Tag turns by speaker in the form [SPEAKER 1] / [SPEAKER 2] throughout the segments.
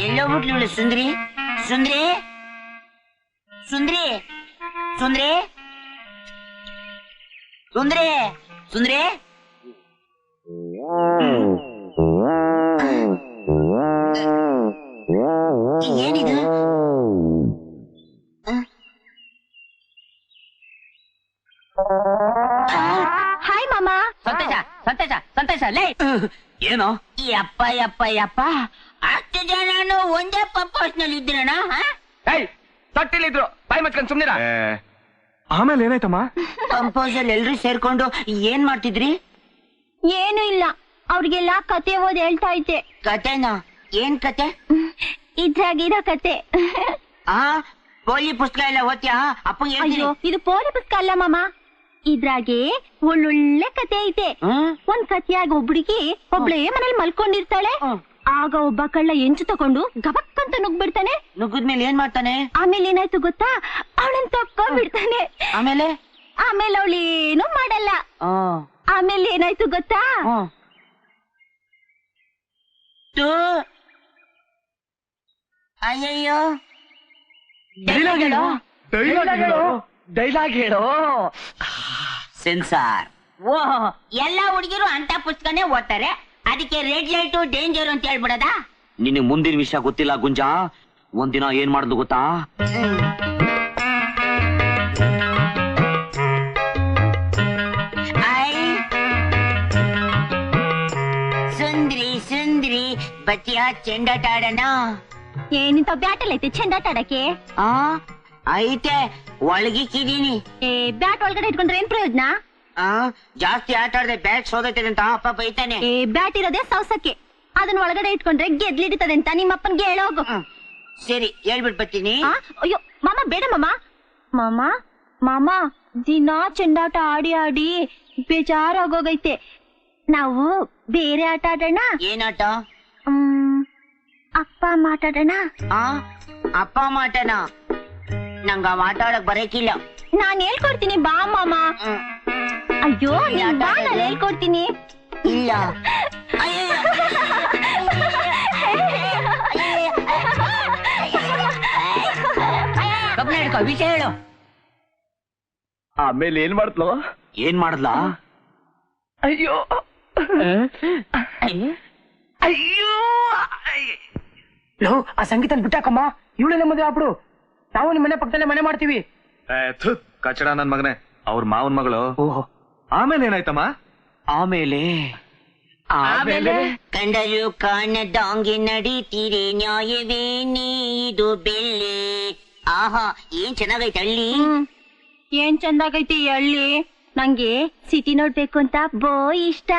[SPEAKER 1] ಎಲ್ಲೋಗ್ಬಿಟ್ಲು ಇವಳು ಸುಂದ್ರಿ ಸುಂದ್ರಿ ಸುಂದ್ರಿ ಸುಂದ್ರಿ ಸುಂದ್ರಿ ಸುಂದ್ರಿ ಏನಿದು
[SPEAKER 2] ಹಾಯ್ ಮಾಮ
[SPEAKER 1] ಸಂತೋಷ ಸಂತೋಷ ಸಂತೋಷ ಲೇ
[SPEAKER 3] ಏನೋ
[SPEAKER 1] ಯಪ್ಪ ಯಪ್ಪ ಯಪ್ಪ ಅಷ್ಟು ಜನನು ಒಂದೇ ಪಂಪ್ನಲ್ಲಿ ಇದ್ರಣ
[SPEAKER 3] ಏಯ್ ತೊಟ್ಟಿಲಿದ್ರು. ಬಾಯಿ ಮಚ್ಕೊಂಡ್ ಸುಮ್ನಿರ.
[SPEAKER 4] ಆಮೇಲೆ ಏನಾಯ್ತಮ್ಮ?
[SPEAKER 1] ಪಂಪ್ ಹೌಸ್ ಅಲ್ಲಿ ಎಲ್ರು ಸೇರ್ಕೊಂಡು ಏನ್ ಮಾಡ್ತಿದ್ರಿ?
[SPEAKER 2] ಏನು ಇಲ್ಲ. ಅವ್ರಿಗೆಲ್ಲ ಕತೆ ಓದ್ ಹೇಳ್ತಾ ಇದ್ದೆ.
[SPEAKER 1] ಕತೆನಾ? ಏನ್ ಕತೆ?
[SPEAKER 2] ಇದ್ರಾಗಿರೋ ಕತೆ.
[SPEAKER 1] ಆ ಪೋಲಿ ಪುಸ್ತಕ ಎಲ್ಲ ಓದ್ತೀಯ? ಅಪ್ಪ
[SPEAKER 2] ಅಯ್ಯೋ ಇದು ಪೋಲಿ ಪುಸ್ತಕ ಅಲ್ಲ ಮಾಮ. ಇದ್ರಾಗೆ ಒಳ್ಳೊಳ್ಳೆ ಕತೆ ಐತೆ. ಒಂದ್ ಕತೆಯಾಗಿ ಒಬ್ಳಿಗೆ ಒಬ್ಳೇ ಮನೇಲಿ ಮಲ್ಕೊಂಡಿರ್ತಾಳೆ. ಆಗ ಒಬ್ಬ ಕಳ್ಳ ಎಂಚು ತಕೊಂಡು ಗಬಕ್ ಅಂತ ನುಗ್ಬಿಡ್ತಾನೆ
[SPEAKER 1] ನುಗ್ಗಿದ್ಮೇಲೆ ಏನ್ ಮಾಡ್ತಾನೆ?
[SPEAKER 2] ಆಮೇಲೆ ಏನಾಯ್ತು ಗೊತ್ತಾ? ಅವಳನ್ ತಕ್ಕೊಂಡ್ಬಿಡ್ತಾನೆ.
[SPEAKER 1] ಆಮೇಲೆ?
[SPEAKER 2] ಆಮೇಲೆ ಅವಳೇನು ಮಾಡಲ್ಲ.
[SPEAKER 1] ಆ,
[SPEAKER 2] ಆಮೇಲೆ ಏನಾಯ್ತು ಗೊತ್ತಾ?
[SPEAKER 1] ಅಯ್ಯಯ್ಯೋ. ಡೈಲಾಗ್ ಹೇಳೋ.
[SPEAKER 3] ಡೈಲಾಗ್ ಹೇಳೋ. ಡೈಲಾಗ್ ಹೇಳೋ.
[SPEAKER 1] ಸೆನ್ಸಾರ್. ಓಹ್. ಎಲ್ಲಾ ಹುಡುಗಿರು ಅಂತ ಪುಸ್ತಕನೇ ಓದ್ತಾರೆ. ಅದಕ್ಕೆ ರೆಡ್ ಲೈಟ್ ಡೇಂಜರ್ ಅಂತ ಹೇಳ್ಬಿಡದ?
[SPEAKER 3] ನಿನಗೆ ಮುಂದಿನ ವಿಷಯ ಗೊತ್ತಿಲ್ಲ ಗುಂಜಾ? ಒಂದಿನ ಏನ್ ಮಾಡುದು ಗೊತ್ತಾ?
[SPEAKER 1] ಐ. ಸುಂದ್ರಿ ಸುಂದ್ರಿ ಬತ್ತಿಯ ಚೆಂಡಾಟ ಆಡೋಣ
[SPEAKER 2] ಏನಿಂತ ಬ್ಯಾಟಲ್ ಐತೆ ಚೆಂಡಾಟಾಡಕ್ಕೆ?
[SPEAKER 1] ಆ ಐತೆ ಒಳಗಿಕ್ಕಿದೀನಿ
[SPEAKER 2] ಏ ಬ್ಯಾಟ್ ಒಳಗಡೆ ಇಟ್ಕೊಂಡ್ರೆ ಏನ್ ಪ್ರಯೋಜನ?
[SPEAKER 1] ಆ? ಜಾಸ್ತಿ ಆಟ ಆಡದೆ ಬ್ಯಾಟ್ ಸೋದೈತೆ ಅಂತ ಅಪ್ಪ ಬೈತಾನೆ
[SPEAKER 2] ಏ ಬ್ಯಾಟ್ ಇರೋದೇ ಸೌಸಕ್ಕೆ. ಅದನ್ನ ಒಳಗಡೆ ಇಟ್ಕೊಂಡ್ರೆ ಗೆದ್ಲಿಡಿತದೆ ಅಂತ ನಿಮ್ಮಪ್ಪನ್ಗೆ ಹೇಳೋಗು.
[SPEAKER 1] ಸರಿ ಹೇಳ್ಬಿಟ್ ಬರ್ತೀನಿ.
[SPEAKER 2] ಆ? ಅಯ್ಯೋ ಮಾಮ ಬೇಡ ಮಾಮ. ಮಾಮ ಮಾಮ ದಿನಾ ಚೆಂಡಾಟ ಆಡಿ ಆಡಿ ಬೇಜಾರಾಗೋಗೈತೆ. ನಾವು ಬೇರೆ ಆಟ ಆಡೋಣ?
[SPEAKER 1] ಏನಾಟ
[SPEAKER 2] ಹ್ಮ್, ಅಪ್ಪ ಮಾತಾಡೋಣ
[SPEAKER 1] ಆ? ಅಪ್ಪ ಮಾಟನ ನಂಗ ಮಾತಾಡಕ್ ಬರಕಿಲ್ಲ.
[SPEAKER 2] ನಾನು ಹೇಳ್ಕೊಡ್ತೀನಿ ಬಾ ಮಾಮ.
[SPEAKER 1] ಹ್ಮ್.
[SPEAKER 2] ಅಯ್ಯೋ ನೀನ್ ಬಾ? ನಾನು ಹೇಳ್ಕೊಡ್ತೀನಿ
[SPEAKER 1] ಇಲ್ಲ. ಅಯ್ಯಯ್ಯೋ. ಕಬ್ಬನ ಹಿಡ್ಕೊ ವಿಷಯ ಹೇಳು.
[SPEAKER 4] ಆಮೇಲೆ ಏನ್ ಮಾಡ್ತ್ಲೋ
[SPEAKER 3] ಏನ್ ಮಾಡ್ಲಾ
[SPEAKER 4] ಅಯ್ಯೋ.
[SPEAKER 3] ಅಯ್ಯೋ. ಲೋ ಆ ಸಂಗೀತ ಬಿಟ್ಟಾಕಮ್ಮ. ಇವಳೆಲ್ಲ ಮದುವೆ ಆಗ್ಬಿಡು. ನಾವು ನಿಮ್ಮ ಮನೆ ಪಕ್ಕದಲ್ಲೇ ಮನೆ ಮಾಡ್ತೀವಿ.
[SPEAKER 4] ಕಚಡ ನನ್ ಮಗನೇ. ಅವ್ರ ಮಾವನ್ ಮಗಳು.
[SPEAKER 3] ಓಹೋ.
[SPEAKER 4] ಆಮೇಲೆ ಏನಾಯ್ತಮ್ಮ
[SPEAKER 3] ಆಮೇಲೆ?
[SPEAKER 1] ಆಮೇಲೆ ಕಂಡರು ಕಾಣದಾಂಗೆ ನಡೀತೀರಿ ನ್ಯಾಯವೇನೇ ಇದು ಬೆಳ್ಳಿ. ಆಹಾ ಏನ್ ಚೆನ್ನಾಗೈತೆ ಹಳ್ಳಿ.
[SPEAKER 2] ಏನ್ ಚಂದಾಗೈತಿ ಈ ಹಳ್ಳಿ? ನಂಗೆ ಸಿಟಿ ನೋಡ್ಬೇಕು ಅಂತ ಬೋ ಇಷ್ಟ.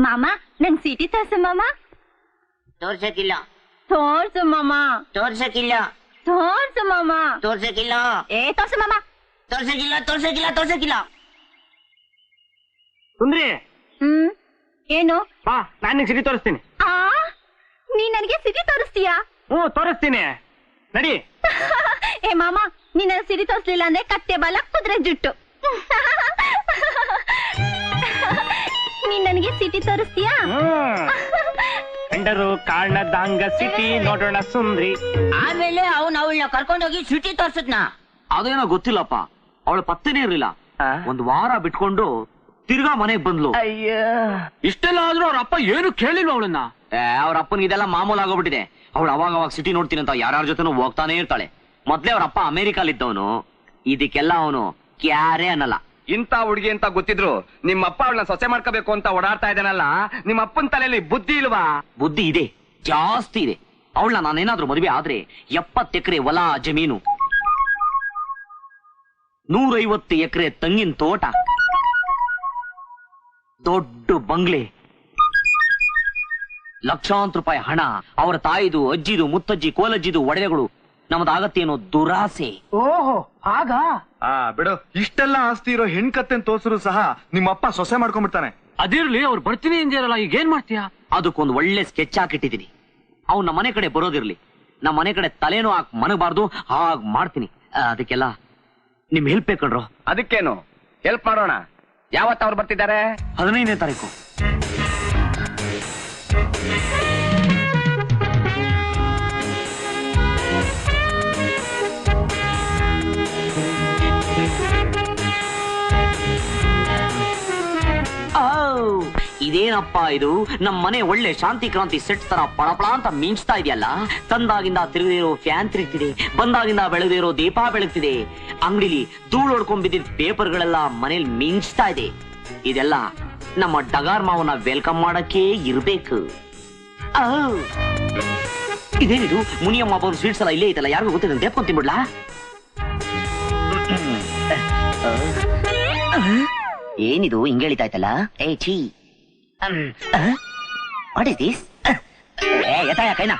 [SPEAKER 2] ಮಾಮ ನಂಗ್ ಸಿಟಿ ತೋರ್ಸು ಮಾಮ.
[SPEAKER 1] ತೋರ್ಸಕ್ಕಿಲ್ಲ.
[SPEAKER 2] ತೋರ್ಸು ಮಾಮ.
[SPEAKER 1] ತೋರ್ಸಕ್ಕಿಲ್ಲ.
[SPEAKER 2] ತೋರ್ಸು ಮಾಮ.
[SPEAKER 1] ತೋರ್ಸಕ್ಕಿಲ್ಲ.
[SPEAKER 2] ಏ ತೋರ್ಸು ಮಾಮ.
[SPEAKER 1] ತೋರ್ಸಕ್ಕಿಲ್ಲ ತೋರ್ಸಕ್ಕಿಲ್ಲ ತೋರ್ಸಕ್ಕಿಲ್ಲ.
[SPEAKER 3] ಸುಂದ್ರಿ.
[SPEAKER 2] ಹ್ಮ್? ಏನು?
[SPEAKER 3] ಬಾ ನಾನ್ ನಿಂಗೆ ಸಿಟಿ ತೋರಿಸ್ತೀನಿ.
[SPEAKER 2] ಆ? ನೀ ನನಗೆ ಸಿಟಿ ತೋರಿಸ್ತೀಯಾ?
[SPEAKER 3] ಹ್ಮ್ ತೋರಿಸ್ತೀನಿ. ನಡಿ.
[SPEAKER 2] ಏ ಮಾಮ ನೀ ನನಗೆ ಸಿಟಿ ತೋರಿಸ್ಲಿಲ್ಲ ಅಂದ್ರೆ ಕತ್ತೆ ಬಾಲ ಕುದುರೆ ಜುಟ್ಟು. ನೀನ್ ನನಗೆ ಸಿಟಿ ತೋರಿಸ್ತೀಯಾ?
[SPEAKER 3] ಕಂಡರು ಕಾರಣದಾಂಗ ಸಿಟಿ ನೋಡೋಣ ಸುಂದ್ರಿ.
[SPEAKER 1] ಆಮೇಲೆ ಅವ್ನ ಅವಳನ್ನ ಕರ್ಕೊಂಡೋಗಿ ಸಿಟಿ ತೋರ್ಸದ್ನ.
[SPEAKER 3] ಅದೇನೋ ಗೊತ್ತಿಲ್ಲಪ್ಪ. ಅವಳ ಪತ್ತೆನೇ ಇರ್ಲಿಲ್ಲ. ಒಂದ್ ವಾರ ಬಿಟ್ಕೊಂಡು ತಿರ್ಗಾ ಮನೆಗ್ ಬಂದ್ಲು.
[SPEAKER 4] ಅಯ್ಯ.
[SPEAKER 3] ಇಷ್ಟೆಲ್ಲ ಆದ್ರೂ ಅವ್ರ ಅಪ್ಪ ಏನು ಕೇಳಿಲ್ವ ಅವಳನ್ನ? ಅವ್ರ ಅಪ್ಪನಿಗೆ ಇದೆಲ್ಲ ಮಾಮೂಲ ಆಗೋಗ್ಬಿಟ್ಟಿದೆ. ಅವಳು ಅವಾಗ ಅವಾಗ ಸಿಟಿ ನೋಡ್ತೀನಿ ಅಂತ ಯಾರ್ಯಾರ ಜೊತೆನೂ ಹೋಗ್ತಾನೆ ಇರ್ತಾಳೆ. ಮೊದ್ಲೇ ಅವ್ರ ಅಪ್ಪ ಅಮೆರಿಕಲ್ ಇದ್ದವನು. ಇದಕ್ಕೆಲ್ಲ ಅವನು ಕ್ಯಾರೇ ಅನ್ನಲ್ಲ.
[SPEAKER 4] ಇಂತ ಹುಡುಗಿ ಅಂತ ಗೊತ್ತಿದ್ರು ನಿಮ್ಮ ಅಪ್ಪ ಅವಳನ್ನ ಸೊಸೆ ಮಾಡ್ಕೋಬೇಕು ಅಂತ ಓಡಾಡ್ತಾ ಇದ್ದಾನಲ್ಲ ನಿಮ್ಮ ಅಪ್ಪನ ತಲೆಯಲ್ಲಿ ಬುದ್ಧಿ ಇಲ್ವಾ?
[SPEAKER 3] ಬುದ್ಧಿ ಇದೆ. ಜಾಸ್ತಿ ಇದೆ. ಅವಳನ್ನ ನಾನೇನಾದ್ರೂ ಮದುವೆ ಆದ್ರೆ ಎಪ್ಪತ್ತು ಎಕರೆ ಹೊಲ ಜಮೀನು. ನೂರೈವತ್ತು ಎಕರೆ ತಂಗಿನ ತೋಟ. ದೊಡ್ಡ ಬಂಗ್ಲೆ. ಲಕ್ಷಾಂತರ ರೂಪಾಯಿ ಹಣ ಅವರ ತಾಯಿದು ಅಜ್ಜಿದು ಮುತ್ತಜ್ಜಿ ಕೋಲಜ್ಜಿದು ಒಡವೆಗಳು ಏನೋ ದುರಾಸೆ.
[SPEAKER 5] ಓಹೋ ಆಗ?
[SPEAKER 4] ಆ ಬಿಡು. ಇಷ್ಟೆಲ್ಲ ಆಸ್ತಿ ಇರೋ ಹೆಣ್ಕತ್ತೆನ್ ತೋರ್ಸಿದ್ರು ಸಹ ನಿಮ್ಮ ಅಪ್ಪ ಸೊಸೆ ಮಾಡ್ಕೊಂಡ್ಬಿಡ್ತಾನೆ.
[SPEAKER 3] ಅದಿರ್ಲಿ ಅವ್ರು ಬರ್ತೀನಿ ಅಂದಿರಲ್ಲ ಈಗ ಏನ್ ಮಾಡ್ತೀಯಾ? ಅದಕ್ಕೊಂದು ಒಳ್ಳೆ ಸ್ಕೆಚ್ ಹಾಕಿಟ್ಟಿದೀನಿ ಅವ್ನು ನಮ್ಮ ಮನೆ ಕಡೆ ಬರೋದಿರ್ಲಿ. ನಮ್ಮ ಮನೆ ಕಡೆ ತಲೆನೂ ಹಾಕ್ ಮನಗಬಾರ್ದು ಹಾಗ್ ಮಾಡ್ತೀನಿ. ಆ, ಅದಕ್ಕೆಲ್ಲ ನಿಮ್ ಹೆಲ್ಪ್ ಬೇಕಣ್ರು?
[SPEAKER 4] ಅದಕ್ಕೇನು? ಹೆಲ್ಪ್ ಮಾಡೋಣ? ಯಾವತ್ತ ಅವ್ರು ಬರ್ತಿದ್ದಾರೆ?
[SPEAKER 3] ಹದಿನೈದನೇ ತಾರೀಕು. ಏನಪ್ಪ ಇದು? ನಮ್ ಮನೆ ಒಳ್ಳೆ ಶಾಂತಿ ಕ್ರಾಂತಿ ಸೆಟ್ ತರ ಪಳಪಳ ಅಂತ ಮಿಂಚ್ತಾ ಇದೆಯಲ್ಲ? ತಂದಾಗಿಂದ ತಿರುಗದಿರೋ ಫ್ಯಾನ್ ತಿರುಗ್ತಿದೆ, ಬಂದಾಗಿಂದ ಬೆಳೆದಿರೋ ದೀಪ ಬೆಳಗ್ತಿದೆ. ಅಂಗಡಿಲಿ ಧೂಳು ಹೊಡ್ಕೊಂಡ್ ಪೇಪರ್ ಗಳೆಲ್ಲ ಮನೇಲಿ ಮಿಂಚ್ತಾ ಇದೆ. ಇದೆಲ್ಲ ನಮ್ಮ ಡಗಾರ್ ಮಾವನ ವೆಲ್ಕಮ್ ಮಾಡಕ್ಕೆ ಇರ್ಬೇಕು. ಇದೇನಿದು? ಮುನಿಯಮ್ಮ ಅವರು ಸ್ವೀಟ್ಸ್ ಎಲ್ಲ ಇಲ್ಲೇ ಐತಲ್ಲ, ಯಾರಿಗೂ ಗೊತ್ತಿಲ್ಲ ತೆಪ್ಕೊಂಡ್ ಬಿಡ್ಲಾ ಏನಿದು ಹಿಂಗೇಳಿತಾಯ್ತಲ್ಲ ಏ, ಛೀ. ವಾಟ್ ಇಸ್ ದಿಸ್ ಎತ್ತಾಯ ಕೈನಾ.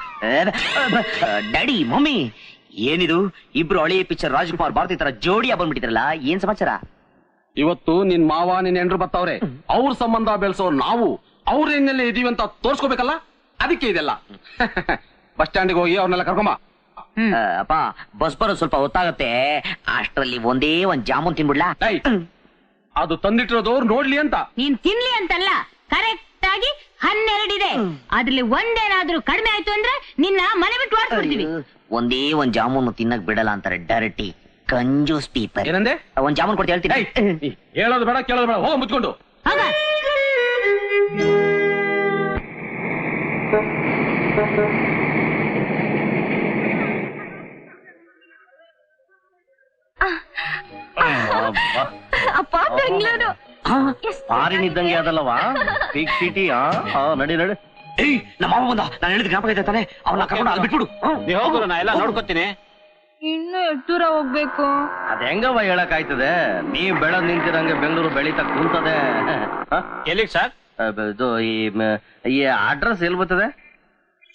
[SPEAKER 3] Daddy mummy. ಏನಿದು? ಇಬ್ರು ಹಳೆಯ ಪಿಕ್ಚರ್ ರಾಜ್ಕುಮಾರ್ ಭಾರತಿ ತರ ಜೋಡಿಯ ಬಂದ್ಬಿಟ್ಟಿದ್ರಲ್ಲ ಏನ್ ಸಮಾಚಾರ?
[SPEAKER 5] ಇವತ್ತು ನಿನ್ ಮಾವ ನಿನ್ ಹೆಂಡ್ರು ಬರ್ತಾವ್ರೆ ಅವ್ರ ಸಂಬಂಧ ಬೆಳೆಸೋ ನಾವು ಅವ್ರ ಹೆಂಗಲ್ಲಿ ಇದೀವಿ ಅಂತ ತೋರ್ಸ್ಕೋಬೇಕಲ್ಲ? ಅದಕ್ಕೆ ಇದೆಲ್ಲ. ಬಸ್ ಸ್ಟ್ಯಾಂಡ್ಗೆ ಹೋಗಿ ಅವ್ರನ್ನೆಲ್ಲ ಕರ್ಕೊಂಬ.
[SPEAKER 3] ಅಪ್ಪ ಬಸ್ ಬರೋ ಸ್ವಲ್ಪ ಹೊತ್ತಾಗತ್ತೆ. ಅಷ್ಟರಲ್ಲಿ ಒಂದೇ ಒಂದ್ ಜಾಮೂನ್ ತಿನ್ಬಿಡ್ಲಾ?
[SPEAKER 5] ಅದು ತಂದಿಟ್ಟಿರೋದು ಅವ್ರು ನೋಡ್ಲಿ ಅಂತ.
[SPEAKER 2] ನೀನ್ ತಿನ್ಲಿ ಅಂತಲ್ಲ. ಕರೆಕ್ಟ್ ಆಗಿ ಹನ್ನೆರಡಿದೆ ಅದ್ರಲ್ಲಿ ಒಂದೇನಾದ್ರೂ ಕಡಿಮೆ ಆಯ್ತು ಅಂದ್ರೆ ನಿನ್ನ ಮನೆ ಬಿಟ್ಟು ಓಡಿಸ್ಬಿಡ್ತೀವಿ
[SPEAKER 3] ಒಂದೇ ಒಂದ್ ಜಾಮೂನು ತಿನ್ನಕ್ ಬಿಡಲ್ಲ ಅಂತಾರೆ ಡರ್ಟಿ ಕಂಜೂಸ್ ಪೀಪರ್
[SPEAKER 5] ಏನಂದೆ
[SPEAKER 3] ಒಂದ್ ಜಾಮೂನ್ ಕೊಡ್ತಾ ಹೇಳ್ತೀನಿ
[SPEAKER 5] ಹೇಳೋದು ಬೇಡ ಕೇಳೋದು ಬೇಡ ಹೋಗ ಮುಚ್ಕೊಂಡು
[SPEAKER 2] ಹೋಗ ಅಪ್ಪ ಬೆಂಗಳೂರು
[SPEAKER 3] ಫಾರಿನ್ ಇದ್ದಂಗೆ ಅದಲ್ಲವಾ? ಬಿಗ್ ಸಿಟಿ ನಡಿ ನಡಿ. ಏಯ್ ನಮ್ಮ ಮಾವ ಬಂದ. ನಾನು ಹೇಳಿದ ಜ್ಞಾಪಕ ಐತೆ ತಾನೆ. ಅವನ್ನ ಕರ್ಕೊಂಡು ಅಲ್ಲಿ ಬಿಟ್ಬಿಡು.
[SPEAKER 5] ನೀ ಹೋಗು ನಾ ಎಲ್ಲ ನೋಡ್ಕೊತೀನಿ.
[SPEAKER 2] ಇನ್ನು ಎಷ್ಟು ದೂರ ಹೋಗ್ಬೇಕು?
[SPEAKER 6] ಅದ ಹೆಂಗವ ಹೇಳಕ್ ಆಯ್ತದೆ ನೀ ಬೆಳದ್ ನಿಂತಿರಂಗೆ ಬೆಂಗಳೂರು ಬೆಳೀತಾ ಕುಂತದೆ?
[SPEAKER 5] ಎಲ್ಲಿಗೆ ಸರ್?
[SPEAKER 6] ಇದು ಈ ಈ ಅಡ್ರೆಸ್ ಎಲ್ಲಿ ಬರ್ತದೆ?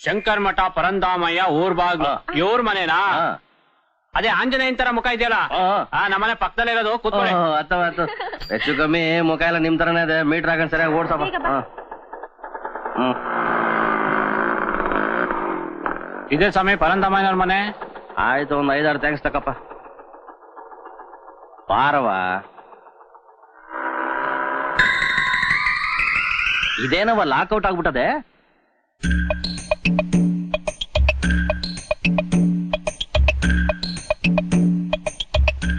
[SPEAKER 5] ಶಂಕರ್ ಮಠ ಪರಂದಾಮಯ್ಯ ಊರ್ ಬಾಗ್ಲು ಇವ್ರ ಮನೆನಾ?
[SPEAKER 6] ಹಾ.
[SPEAKER 5] ಅದೇ ಆಂಜನೇಯನ್ ತರ ಮುಖ ಇದೆಯಲ್ಲ?
[SPEAKER 6] ಆ,
[SPEAKER 5] ನಮ್ಮನೆ ಪಕ್ಕದಲ್ಲೇ ಇರೋದು ಕೂತ್ಕೊಳ್ಳಿ.
[SPEAKER 6] ಹೆಚ್ಚು ಕಮ್ಮಿ ಮುಖ ಎಲ್ಲ ನಿಮ್ ತರನೇ ಇದೆ. ಮೀಟರ್ ಹಾಕೊಂಡ್ ಸರಿಯಾಗಿ ಓಡ್ಸಪ್ಪ.
[SPEAKER 5] ಇದೇ ಸಮಯ ಪರಂತಮ್ಮನವ್ರ ಮನೆ.
[SPEAKER 6] ಆಯ್ತು ಒಂದ್ ಐದಾರು ಥ್ಯಾಂಕ್ಸ್ ತಕಪ್ಪ ಪಾರವ. ಇದೇನವ ಲಾಕ್ಔಟ್ ಆಗ್ಬಿಟ್ಟದೆ?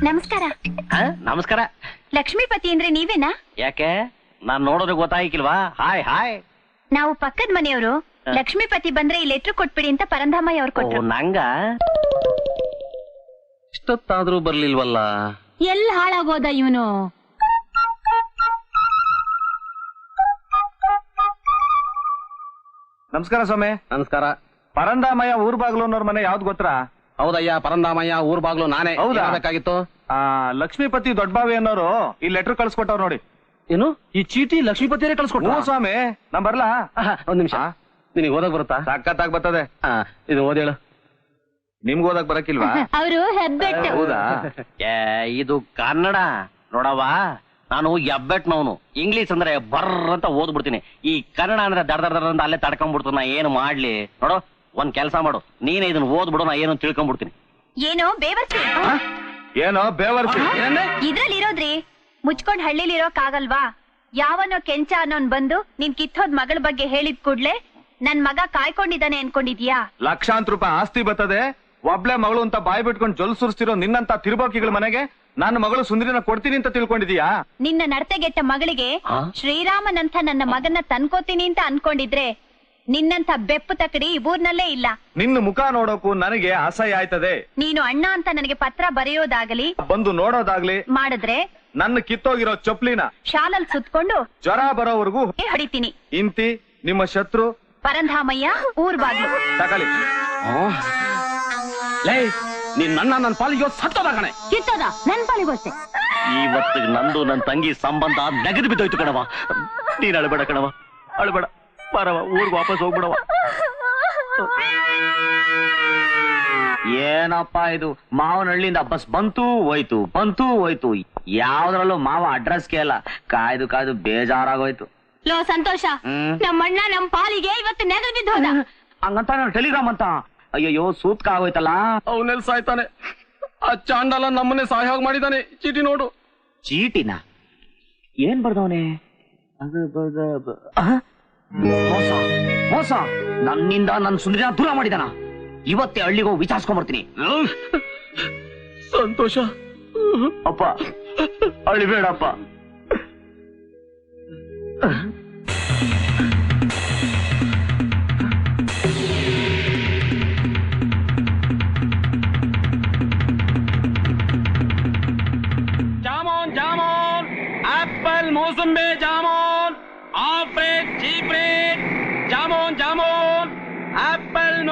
[SPEAKER 2] ನಮಸ್ಕಾರ.
[SPEAKER 6] ಹ? ನಮಸ್ಕಾರ.
[SPEAKER 2] ಲಕ್ಷ್ಮೀಪತಿ ಅಂದ್ರೆ ನೀವೇನಾ?
[SPEAKER 6] ಯಾಕೆ? ನಾನ್ ನೋಡೋದು ಗೊತ್ತಾಗಿಲ್ವಾ ಹಾಯ್ ಹಾಯ್.
[SPEAKER 2] ನಾವು ಪಕ್ಕದ ಮನೆಯವರು ಲಕ್ಷ್ಮೀಪತಿ ಬಂದ್ರೆ ಈ ಲೆಟ್ರ್ ಕೊಟ್ಬಿಡಿ ಅಂತ ಪರಂಧಾಮಯ್ಯ ಅವ್ರು
[SPEAKER 6] ಓ
[SPEAKER 2] ಕೊಟ್ರು
[SPEAKER 6] ನಂಗ? ಇಷ್ಟೊತ್ತಾದ್ರೂ ಬರ್ಲಿಲ್ವಲ್ಲ?
[SPEAKER 2] ಎಲ್ಲಿ ಹಾಳಾಗೋದ ಇವನು?
[SPEAKER 4] ನಮಸ್ಕಾರ ಸ್ವಾಮಿ.
[SPEAKER 5] ನಮಸ್ಕಾರ.
[SPEAKER 4] ಪರಂದಾಮಯ್ಯ ಊರ್ ಬಾಗ್ಲು ಅನ್ನೋರ್ ಮನೆ ಯಾವ್ದು ಗೊತ್ತಾ?
[SPEAKER 5] ಹೌದಯ್ಯ ಪರಂದಾಮಯ್ಯ ಊರ್ ಬಾಗ್ಲು ನಾನೇ.
[SPEAKER 4] ಹೌದಾಗಿತ್ತು
[SPEAKER 5] ಬೇಕಾಗಿತ್ತು
[SPEAKER 4] ಆ ಲಕ್ಷ್ಮೀಪತಿ ದೊಡ್ಡಬಾವಿ ಅನ್ನೋರು ಈ ಲೆಟರ್ ಕಳ್ಸ್ಕೊಟ್ಟವ್ರು ನೋಡಿ.
[SPEAKER 5] ಏನು? ಈ ಚೀಟಿ ಲಕ್ಷ್ಮೀಪತಿಯರೇ
[SPEAKER 4] ಕಳ್ಸಿಕೊಟ್ಟು
[SPEAKER 5] ಕಳ್ಸ್ಕೊಟ್ರು
[SPEAKER 4] ಸ್ವಾಮಿ ನಾ ಬರ್ಲಾ?
[SPEAKER 5] ಒಂದ್ ನಿಮಿಷ.
[SPEAKER 4] ಆ?
[SPEAKER 5] ನಿನಗೆ ಓದಕ್ ಬರುತ್ತಾ?
[SPEAKER 4] ಸಖತ್ತಾಗ್ ಬರ್ತದೆ.
[SPEAKER 5] ಆ, ಇದು ಓದೇಳು.
[SPEAKER 4] ನಿಮ್ಗೆ ಓದಕ್ ಬರಕಿಲ್ವಾ
[SPEAKER 2] ಅವರು ಹೆಬ್ಬೆಟ್ಟು.
[SPEAKER 4] ಹೌದಾ?
[SPEAKER 6] ಏ ಇದು ಕನ್ನಡ. ನೋಡವ್ವ ನಾನು ಎಬ್ಬೆಟ್ನವನು ಇಂಗ್ಲಿಷ್ ಅಂದ್ರೆ ಬರ್ರ ಅಂತ ಓದ್ಬಿಡ್ತೀನಿ. ಈ ಕನ್ನಡ ಅಂದ್ರೆ ದಡ ದಡ ದಡ ಅಂತ ಅಲ್ಲೇ ತಡ್ಕೊಂಡ್ಬಿಡ್ತು ನಾ ಏನು ಮಾಡ್ಲಿ? ನೋಡು. ಒಂದ್ ಕೆಲಸ ಮಾಡು. ನೀನೇ ಇದನ್ನ ಓದ್ಬಿಡು ನಾ ಏನು ತಿಳ್ಕೊಂಡ್ಬಿಡ್ತೀನಿ.
[SPEAKER 2] ಏನೋ ಬೇವರ್ಸಿ?
[SPEAKER 4] ಏನೋ ಬೇವರ್ಸಿ.
[SPEAKER 2] ಇದ್ರಲ್ಲಿ ಇರೋದ್ರಿ ಮುಚ್ಕೊಂಡ್ ಹಳ್ಳಿಲಿ ಇರೋಕ್ಕಾಗಲ್ವಾ ಯಾವನೋ ಕೆಂಚ ಅನ್ನೋನ್ ಬಂದು ನಿನ್ ಕಿತ್ತೋದ್ ಮಗಳ ಬಗ್ಗೆ ಹೇಳಿದ್ ಕೂಡ್ಲೆ ನನ್ ಮಗ ಕಾಯ್ಕೊಂಡಿದ್ದಾನೆ ಅನ್ಕೊಂಡಿದ್ಯಾ?
[SPEAKER 4] ಲಕ್ಷಾಂತರ ರೂಪಾಯಿ ಆಸ್ತಿ ಬರ್ತದೆ. ಒಬ್ಳೆ ಮಗಳು ಅಂತ ಬಾಯ್ ಬಿಟ್ಕೊಂಡು ಜೊಲ್ ಸುರಿಸ್ತಿರೋ ನಿನ್ನಂತ ತಿರುಬೋಕಿಗಳ ಮನೆಗೆ ನನ್ನ ಮಗಳು ಸುಂದರಿನ ಕೊಡ್ತೀನಿ ಅಂತ ತಿಳ್ಕೊಂಡಿದೀಯಾ
[SPEAKER 2] ನಿನ್ನ ನಡತೆಗೆಟ್ಟ ಮಗಳಿಗೆ? ಶ್ರೀರಾಮನಂತ ನನ್ನ ಮಗನ ತನ್ಕೋತೀನಿ ಅಂತ ಅನ್ಕೊಂಡಿದ್ರೆ ನಿನ್ನಂತ ಬೆಪ್ಪು ತಕಡಿ ಈ ಊರ್ನಲ್ಲೇ ಇಲ್ಲ.
[SPEAKER 4] ನಿನ್ನ ಮುಖ ನೋಡೋಕು ನನಗೆ ಅಸಹ್ಯ ಆಯ್ತದೆ.
[SPEAKER 2] ನೀನು ಅಣ್ಣ ಅಂತ ನನಗೆ ಪತ್ರ ಬರೆಯೋದಾಗಲಿ
[SPEAKER 4] ಬಂದು ನೋಡೋದಾಗ್ಲಿ
[SPEAKER 2] ಮಾಡಿದ್ರೆ
[SPEAKER 4] ನನ್ನ ಕಿತ್ತೋಗಿರೋ ಚೊಪ್ಲಿನ
[SPEAKER 2] ಶಾಲಲ್ ಸುತ್ಕೊಂಡು
[SPEAKER 4] ಜ್ವರ ಬರೋವರೆಗೂ
[SPEAKER 2] ಹಡಿತೀನಿ ಹೊಡಿತೀನಿ.
[SPEAKER 4] ಇಂತಿ ನಿಮ್ಮ ಶತ್ರು
[SPEAKER 2] ಪರಂಧಾಮಯ್ಯ ಊರ್ ಬಾಗ್ಲು.
[SPEAKER 4] ತಗಲಿ
[SPEAKER 5] ಲೇ ನಿನ್ ನನ್ನ ನನ್ನ ಪಾಲಿಗೆ ಸತ್ತೋದ ಕಣೆ.
[SPEAKER 2] ಕಿತ್ತೋದ? ನನ್ ಪಾಲಿಗೋಸ್ತೆ
[SPEAKER 6] ಇವತ್ತಿಗೆ ನಂದು ನನ್ನ ತಂಗಿ ಸಂಬಂಧ ನೆಗೆದು ಬಿದ್ದೋಯ್ತು ಕಣವ ನೀನ್ ಅಳಬೇಡ ಕಣವ ಅಳಬೇಡ. ಬರವ ಊರ್ಗ್ ವಾಪಸ್ ಹೋಗ್ಬಿಡವ
[SPEAKER 3] ಏನಪ್ಪ ಇದು? ಮಾವನಹಳ್ಳಿಯಿಂದ ಬಸ್ ಬಂತು ಹೋಯ್ತು ಬಂತು ಹೋಯ್ತು. ಯಾವ್ದ್ರಲ್ಲೂ ಮಾವ ಅಡ್ರೆಸ್ ಕೇಳ ಕಾಯ್ದು ಕಾಯ್ದು ಬೇಜಾರಾಗೋಯ್ತು.
[SPEAKER 2] ಲೋ ಸಂತೋಷ.
[SPEAKER 3] ನಮ್ಮ
[SPEAKER 2] ನಮ್ಮಣ್ಣ ನಮ್ ಪಾಲಿಗೆ ಇವತ್ತು ನೆಗದು ಬಿದ್ದೋದ
[SPEAKER 3] ಹಂಗಂತ ನಾನು ಟೆಲಿಗ್ರಾಮ್ ಅಂತ. ಅಯ್ಯಯ್ಯೋ ಸೂತ್ಕ ಆಗೋಯ್ತಲ್ಲ?
[SPEAKER 5] ಅವನೆಲ್ ಸಾಯ್ತಾನೆ. ಆ ಚಾಂಡಾಲ ನಮ್ಮನ್ನೇ ಸಹಾಯ ಮಾಡಿದಾನೆ. ಚೀಟಿ ನೋಡು.
[SPEAKER 3] ಚೀಟಿನ? ಏನ್ ಬರ್ದವನೆ? ಅದು ಬರ್ದ- ಬ-? ಮೋಸ ಮೋಸ. ನನ್ನಿಂದ ನನ್ನ ಸುಂದರ ದೂರ ಮಾಡಿದಾನ. ಇವತ್ತೇ ಹಳ್ಳಿಗೆ ಹೋಗಿ ವಿಚಾರಿಸ್ಕೊಂಡ್ ಬರ್ತೀನಿ
[SPEAKER 5] ಸಂತೋಷ.
[SPEAKER 3] ಅಪ್ಪ ಅಳಿಬೇಡಪ್ಪ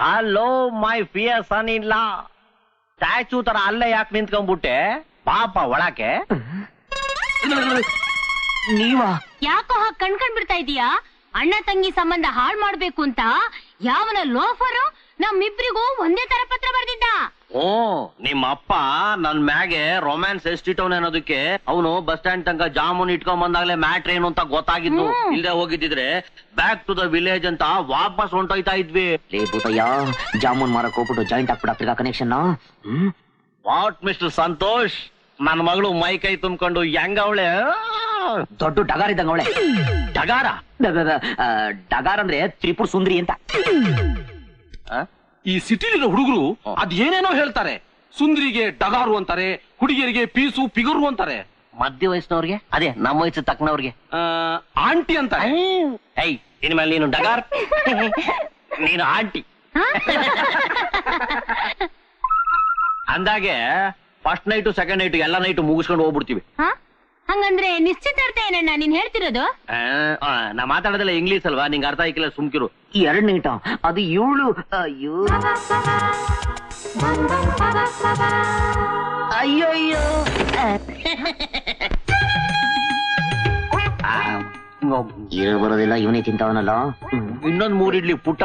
[SPEAKER 6] ಹಲೋ ಮೈ ಫಿಯರ್ ಸನ್ ಇಲ್ಲ ಸ್ಟ್ಯಾಚು ತರ ಅಲ್ಲೇ ಯಾಕೆ ನಿಂತ್ಕೊಂಡ್ಬಿಟ್ಟೆ? ಪಾಪ ಒಳಕ್ಕೆ.
[SPEAKER 3] ನೀವಾ?
[SPEAKER 2] ಯಾಕೋ ಹಾಗೆ ಕಣ್ಕಂಡ್ ಬಿಡ್ತಾ ಇದೀಯಾ? ಅಣ್ಣ ತಂಗಿ ಸಂಬಂಧ ಹಾಳ್ ಮಾಡ್ಬೇಕು ಅಂತ ಯಾವನ ಲೋಫರು ನಮ್ಮಿಬ್ರಿಗೂ ಒಂದೇ ತರ ಪತ್ರ ಬರ್ದಿದ್ದ.
[SPEAKER 6] ಓ ನಿಮ್ಮ ಅಪ್ಪ ನನ್ ಮ್ಯಾಗೆ ರೊಮ್ಯಾನ್ಸ್ ಎಷ್ಟಿಟ್ಟವನ ಅನ್ನೋದಕ್ಕೆ ಅವನು ಬಸ್ ಸ್ಟ್ಯಾಂಡ್ ತನಕ ಜಾಮೂನ್ ಇಟ್ಕೊಂಡ್ ಬಂದಾಗಲೇ ಮ್ಯಾಟ್ರ್ ಏನು ಅಂತ ಗೊತ್ತಾಗಿದ್ದು. ಇಲ್ದೆ ಹೋಗಿದ್ದಿದ್ರೆ ಬ್ಯಾಕ್ ಟು ದ ವಿಲೇಜ್ ಅಂತ ವಾಪಸ್ ಹೊಂಟೋಯ್ತಾ ಇದ್ವಿ.
[SPEAKER 3] ಲೇ ಭೂತಯ್ಯ ಜಾಮೂನ್ ಮಾರಕ್ ಹೋಗ್ಬಿಟ್ಟು ಜಾಯಿಂಟ್ ಹಾಕ್ಬಿಡ connection hmm?
[SPEAKER 6] What mister Santosh ನನ್ನ ಮಗಳು ಮೈ ಕೈ ತುಂಬ್ಕೊಂಡು ಹೆಂಗವಳೆ
[SPEAKER 3] ದೊಡ್ಡ ಡಗಾರ ಇದ್ದಂಗ ಅವಳೆ.
[SPEAKER 6] ಡಗಾರ?
[SPEAKER 3] ಡಗಾರ ಅಂದ್ರೆ ತ್ರಿಪುರ ಸುಂದರಿ ಅಂತ.
[SPEAKER 5] ಈ ಸಿಟಿಲಿರೋ ಹುಡುಗರು ಅದ್ ಏನೇನೋ ಹೇಳ್ತಾರೆ. ಸುಂದರಿಗೆ ಡಗಾರು ಅಂತಾರೆ ಹುಡುಗಿಯರಿಗೆ ಪೀಸು ಪಿಗರು ಅಂತಾರೆ.
[SPEAKER 6] ಮಧ್ಯ ವಯಸ್ಸಿನವ್ರಿಗೆ? ಅದೇ ನಮ್ಮ ವಯಸ್ಸು ತಕ್ಕನವ್ರಿಗೆ.
[SPEAKER 5] ಆ, ಆಂಟಿ ಅಂತ
[SPEAKER 6] ಐ ಇನ್ಮೇಲೆ ನೀನು ಡಗಾರ್. ನೀನು ಆಂಟಿ. ಅಂದಾಗೆ ಫಸ್ಟ್ ನೈಟು ಸೆಕೆಂಡ್ ನೈಟು ಎಲ್ಲ ನೈಟು ಮುಗಿಸ್ಕೊಂಡು ಹೋಗ್ಬಿಡ್ತೀವಿ.
[SPEAKER 2] ಹ? ಹಂಗಂದ್ರೆ ನಿಶ್ಚಿತಾರ್ಥ ಏನಣ್ಣ ನೀನ್ ಹೇಳ್ತಿರೋದು?
[SPEAKER 6] ಆ, ಆ, ನಾ ಮಾತಾಡೋದೆಲ್ಲ ಇಂಗ್ಲೀಷ್ ಅಲ್ವಾ? ನಿಂಗೆ ಅರ್ಥ ಆಯ್ಕಿಲ್ಲ ಸುಮ್ಕಿರು.
[SPEAKER 3] ಈ ಎರಡ್ ನೈಟ ಅದು ಇವಳು ಅಯ್ಯೋ. ಅಯ್ಯೋ ಅಯ್ಯೋ ಇರೋ ಬರೋದಿಲ್ಲ ಇವನೇ ತಿಂತಾವನಲ್ಲ.
[SPEAKER 6] ಇನ್ನೊಂದ್ ಮೂರ್ ಇಡ್ಲಿ ಪುಟ್ಟ.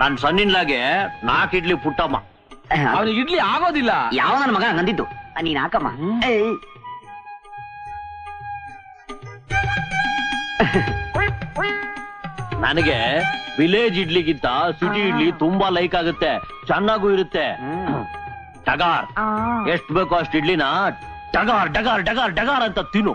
[SPEAKER 6] ನನ್ ಸಣ್ಣಿನ್ಲಾಗೆ ನಾಲ್ಕು ಇಡ್ಲಿ ಪುಟ್ಟಮ್ಮ.
[SPEAKER 5] ಅವನಿಗೆ ಇಡ್ಲಿ ಆಗೋದಿಲ್ಲ.
[SPEAKER 3] ಯಾವ ನನ್ನ ಮಗ ಹಂಗಂದಿದ್ದು ಆ, ನೀನ್ ಹಾಕಮ್ಮ. ಏಯ್.
[SPEAKER 6] ನನಗೆ ವಿಲೇಜ್ ಇಡ್ಲಿಗಿಂತ ಸಿಟಿ ಇಡ್ಲಿ ತುಂಬಾ ಲೈಕ್ ಆಗುತ್ತೆ. ಚೆನ್ನಾಗೂ ಇರುತ್ತೆ. ಟಗಾರ್. ಎಷ್ಟ್ ಬೇಕೋ ಅಷ್ಟ್ ಇಡ್ಲಿನ ಟಗಾರ್ ಡಗಾರ್ ಡಗಾರ್ ಡಗಾರ್ ಅಂತ ತಿನ್ನು.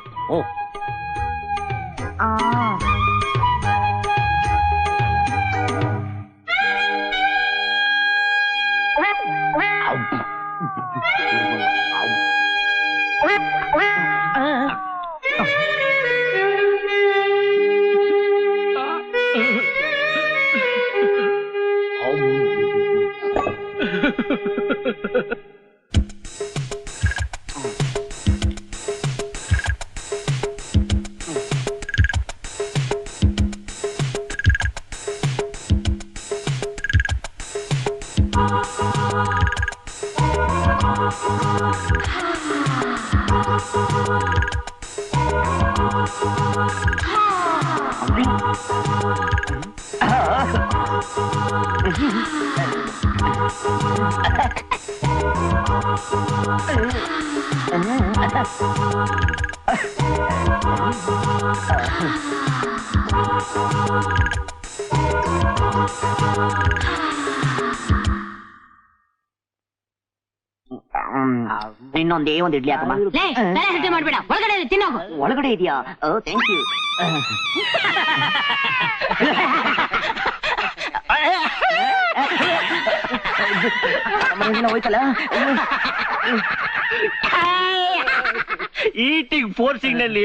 [SPEAKER 6] ಹ್ಮ್.
[SPEAKER 3] ಇನ್ನೊಂದೇ ಒಂದ್ ಇಡ್ಲಿ ಹಾಕಮ್ಮ
[SPEAKER 2] ಲೇ ತಲೆ ಹರಟೆ ಮಾಡ್ಬೇಡ. ಒಳಗಡೆ ಇದೆ, ತಿನ್ನೋಗು.
[SPEAKER 3] ಒಳಗಡೆ ಇದೆಯಾ? ಥ್ಯಾಂಕ್ ಯು ಹೋಯ್ತಲ್ಲ
[SPEAKER 6] ಈಟಿಂಗ್ ಫೋರ್ಸಿಂಗ್ನಲ್ಲಿ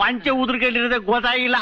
[SPEAKER 6] ಪಂಚೆ ಉದುರ್ಕೊಂಡಿರೋದೇ ಗೊತ್ತಾಗಿಲ್ಲ.